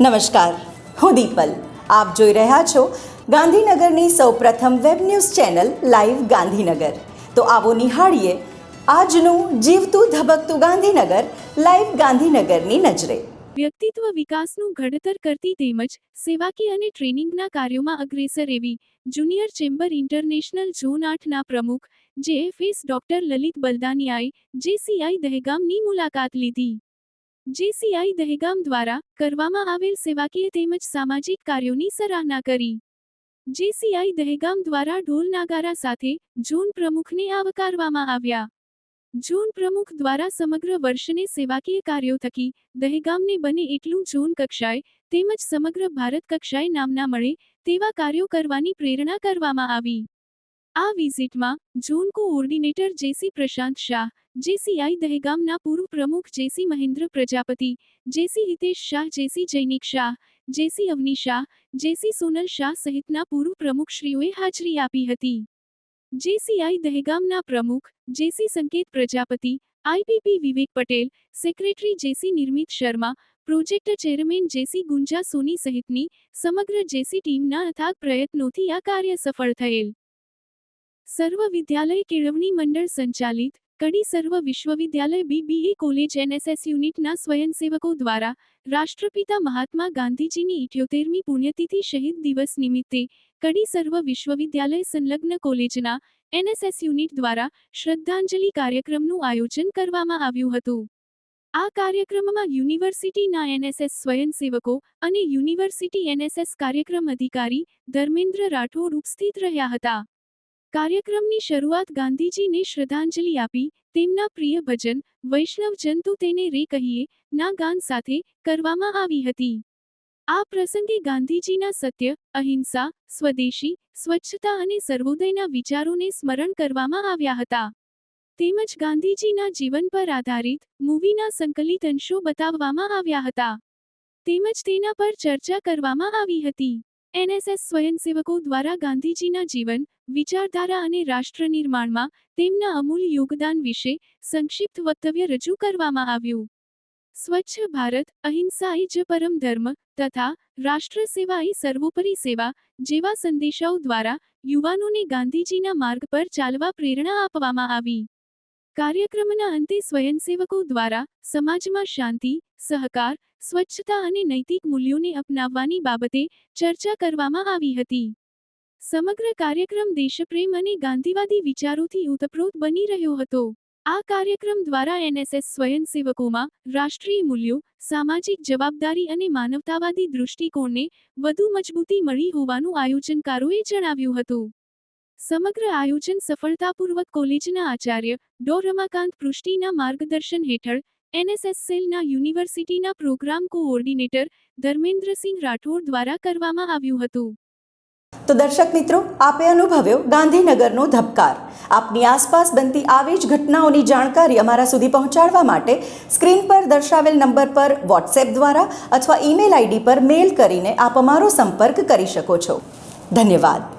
નમસ્કાર. હું દીપલ. આપ જોઈ રહ્યા છો ગાંધીનગરની સૌપ્રથમ web news channel live Gandhinagar. તો આવો નિહાળીએ આજનું જીવતું ધબકતું ગાંધીનગર લાઈવ ગાંધીનગરની નજરે. વ્યક્તિત્વ વિકાસનું ઘડતર કરતી તેમજ સેવાકીય અને ટ્રેનિંગના કાર્યોમાં અગ્રેસર એવી જુનિયર ચેમ્બર ઇન્ટરનેશનલ ઝોન આઠના પ્રમુખ જેએફએસ ડોક્ટર લલિત બલદાનિયાએ જેસીઆઈ દહેગામની મુલાકાત લીધી. જેસીઆઈ દહેગામ દ્વારા કરવામાં આવેલ સેવાકીય તેમજ સામાજિક કાર્યોની સરાહના કરી. જેસીઆઈ દહેગામ દ્વારા ઢોલ નાગારા સાથે ઝોન પ્રમુખને આવકારવામાં આવ્યા. ઝોન પ્રમુખ દ્વારા સમગ્ર વર્ષને સેવાકીય કાર્યો થકી દહેગામને બને એટલું ઝોન કક્ષાએ તેમજ સમગ્ર ભારત કક્ષાએ નામના મળે તેવા કાર્યો કરવાની પ્રેરણા કરવામાં આવી. આ વિઝિટમાં zone coordinator JC Prashant Shah JCI દહેગામના પૂર્વ પ્રમુખ જેસી મહેન્દ્ર પ્રજાપતિ, જેસી હિતેશ શાહ, જેસી જૈનિક શાહ, જેસી અવની શાહ, જેસી સોનલ શાહ સહિતના પૂર્વ પ્રમુખશ્રીઓએ હાજરી આપી હતી. જેસીઆઈ દહેગામના પ્રમુખ, JC Sanket Prajapati IPP Vivek Patel, secretary JC Nirmit Sharma project chairman JC Gunja Soni સહિતની સમગ્ર જેસી ટીમના અથાગ પ્રયત્નોથી આ કાર્ય સફળ થયેલ. સર્વ વિદ્યાલય કેળવણી મંડળ સંચાલિત, કડી સર્વ વિશ્વવિદ્યાલય બીબીએ કોલેજ એનએસએસ યુનિટના સ્વયંસેવકો દ્વારા રાષ્ટ્રપિતા મહાત્મા ગાંધીજીની ઇઠ્યોતેરમી પુણ્યતિથિ શહીદ દિવસ નિમિત્તે કડી સર્વ વિશ્વવિદ્યાલય સંલગ્ન કોલેજના એનએસએસ યુનિટ દ્વારા શ્રદ્ધાંજલિ કાર્યક્રમનું આયોજન કરવામાં આવ્યું હતું. આ કાર્યક્રમમાં યુનિવર્સિટીના એનએસએસ સ્વયંસેવકો અને યુનિવર્સિટી એનએસએસ કાર્યક્રમ અધિકારી ધર્મેન્દ્ર રાઠોડ ઉપસ્થિત રહ્યા હતા. કાર્યક્રમની શરૂઆત ગાંધીજીને શ્રદ્ધાંજલિ આપી, તેમના પ્રિય ભજન, વૈષ્ણવ જંતુ તેને રે કહીએ, ના ગાન સાથે કરવામાં આવી હતી. આ પ્રસંગે ગાંધીજીના સત્ય, અહિંસા, સ્વદેશી, સ્વચ્છતા અને સર્વોદયના વિચારોને સ્મરણ કરવામાં આવ્યા હતા. તેમજ ગાંધીજીના જીવન પર આધારિત મૂવીના સંકલિત અંશો બતાવવામાં આવ્યા હતા. તેમજ તેના પર ચર્ચા કરવામાં આવી હતી. એનએસએસ સ્વયંસેવકો દ્વારા ગાંધીજીના જીવન, વિચારધારા અને રાષ્ટ્ર નિર્માણમાં તેમના અમૂલ યોગદાન વિશે સંક્ષિપ્ત વક્તવ્ય રજૂ કરવામાં આવ્યું. સ્વચ્છ ભારત, અહિંસા જ પરમ ધર્મ, તથા રાષ્ટ્ર સેવા એ સર્વોપરી સેવા જેવા સંદેશાઓ દ્વારા યુવાનોને ગાંધીજીના માર્ગ પર ચાલવા પ્રેરણા આપવામાં આવી. કાર્યક્રમના અંતે સ્વયંસેવકો દ્વારા સમાજમાં શાંતિ, સહકાર, સ્વચ્છતા અને નૈતિક મૂલ્યોને અપનાવવાની બાબતે ચર્ચા કરવામાં આવી હતી. સમગ્ર કાર્યક્રમ દેશપ્રેમ અને ગાંધીવાદી વિચારોથી ઉતપ્રોત બની રહ્યો હતો. આ કાર્યક્રમ દ્વારા એનએસએસ સ્વયંસેવકોમાં રાષ્ટ્રીય મૂલ્યો, સામાજિક જવાબદારી અને માનવતાવાદી દૃષ્ટિકોણને વધુ મજબૂતી મળી હોવાનું આયોજનકારોએ જણાવ્યું હતું. સમગ્ર આયોજન સફળતાપૂર્વક કોલેજના આચાર્ય ડો. રમાકાંત પૃષ્ટિના માર્ગદર્શન હેઠળ એનએસએસ સેલના યુનિવર્સિટીના પ્રોગ્રામ કોઓર્ડિનેટર ધર્મેન્દ્રસિંહ રાઠોડ દ્વારા કરવામાં આવ્યું હતું. તો દર્શક મિત્રો, આપે અનુભવ્યો ગાંધીનગરનો ધબકાર. આપની આસપાસ બનતી આવી જ ઘટનાઓની જાણકારી અમારા સુધી પહોંચાડવા માટે સ્ક્રીન પર દર્શાવેલ નંબર પર વોટ્સએપ દ્વારા અથવા ઈમેલ આઈડી પર મેલ કરીને આપ અમારો સંપર્ક કરી શકો છો. ધન્યવાદ.